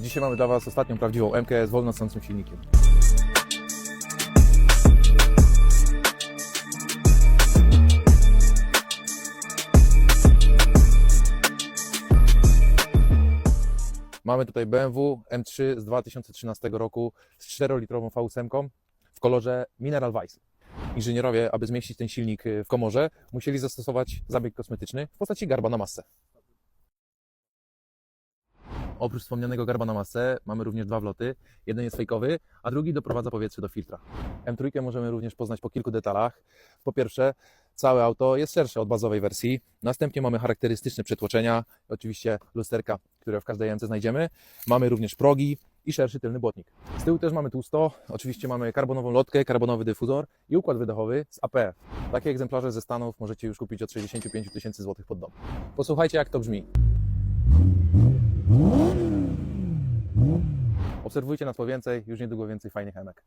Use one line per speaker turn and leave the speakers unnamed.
Dzisiaj mamy dla Was ostatnią prawdziwą MK z wolnocącym silnikiem. Mamy tutaj BMW M3 z 2013 roku z 4-litrową V8 w kolorze Mineral Weiss. Inżynierowie, aby zmieścić ten silnik y, w komorze, musieli zastosować zabieg kosmetyczny w postaci garba na masę. Oprócz wspomnianego garba na masę mamy również dwa wloty. Jeden jest fejkowy, a drugi doprowadza powietrze do filtra. M3 możemy również poznać po kilku detalach. Po pierwsze, całe auto jest szersze od bazowej wersji. Następnie mamy charakterystyczne przetłoczenia, oczywiście lusterka, które w każdej MC znajdziemy. Mamy również progi i szerszy tylny błotnik. Z tyłu też mamy tłusto. Oczywiście mamy karbonową lotkę, karbonowy dyfuzor i układ wydechowy z APF. Takie egzemplarze ze Stanów możecie już kupić od 65 tysięcy złotych pod dom. Posłuchajcie, jak to brzmi. Obserwujcie nas po więcej, już niedługo więcej fajnych emek.